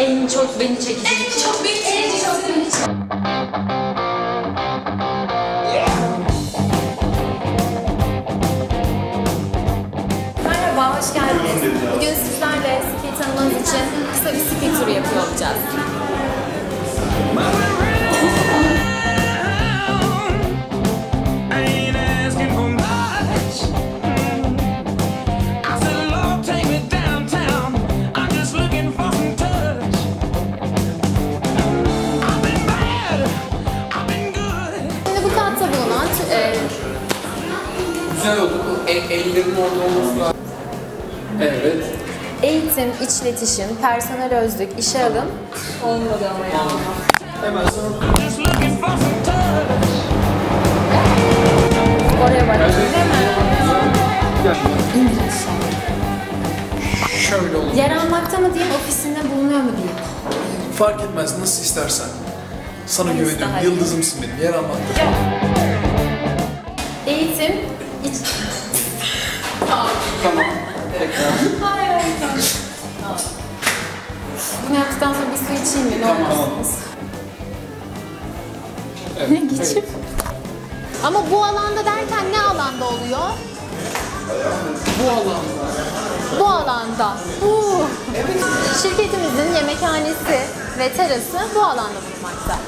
En çok beni çekecek. Çok beni en çok beni Merhaba, hoş geldiniz. Bugün sizlerle tanımanız için kısa bir skill turu yapıyor olacağız. I Güzel oldu. Bu el, ellerin orada olması lazım. Evet. eğitim, iç iletişim, personel özlük, işe alım olmadı ama ya. Hemen sonra. Oraya bak. Gel. Şöyle olur. Yer almakta mı diyeyim, ofisinde bulunuyor mu diyeyim. Fark etmez nasıl istersen. Sana güveniyorum. Yıldızımsın benim. Yer almak. Eğitim, Tamam. Tekrar. Bunu yaptıktan sonra bir su içeyim mi? Ne olmazsınız? Evet. Geçip. Ama bu alanda derken ne alanda oluyor? Bu alanda. Bu alanda. Uh. Şirketimizin yemekhanesi ve terası bu alanda bulunmakta.